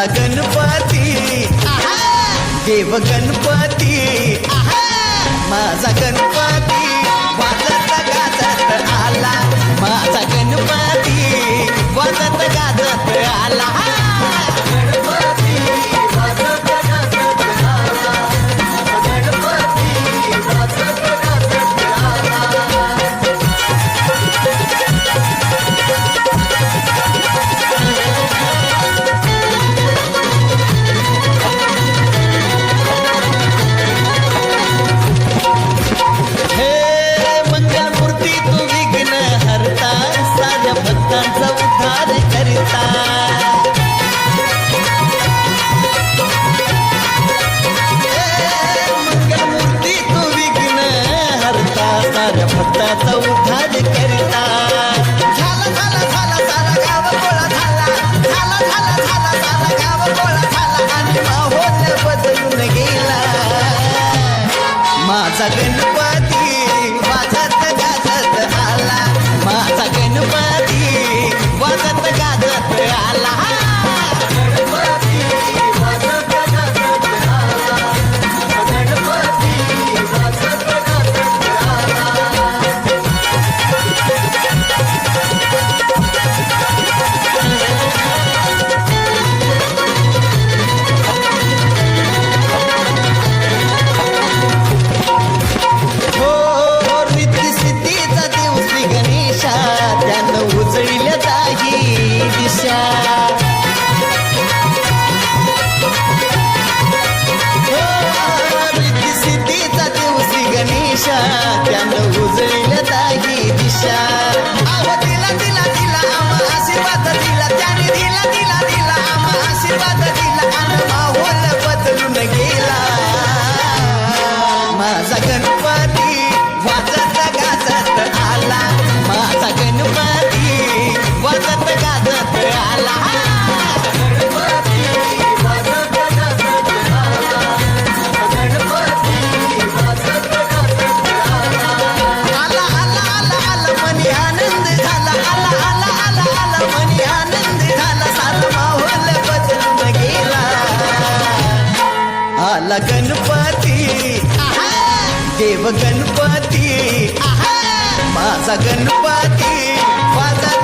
आला गणपती देव गणपती. जगाचा उद्धार करता. झाला माझा गणपती आला गणपती. देव गणपती. माझा गणपती. माझा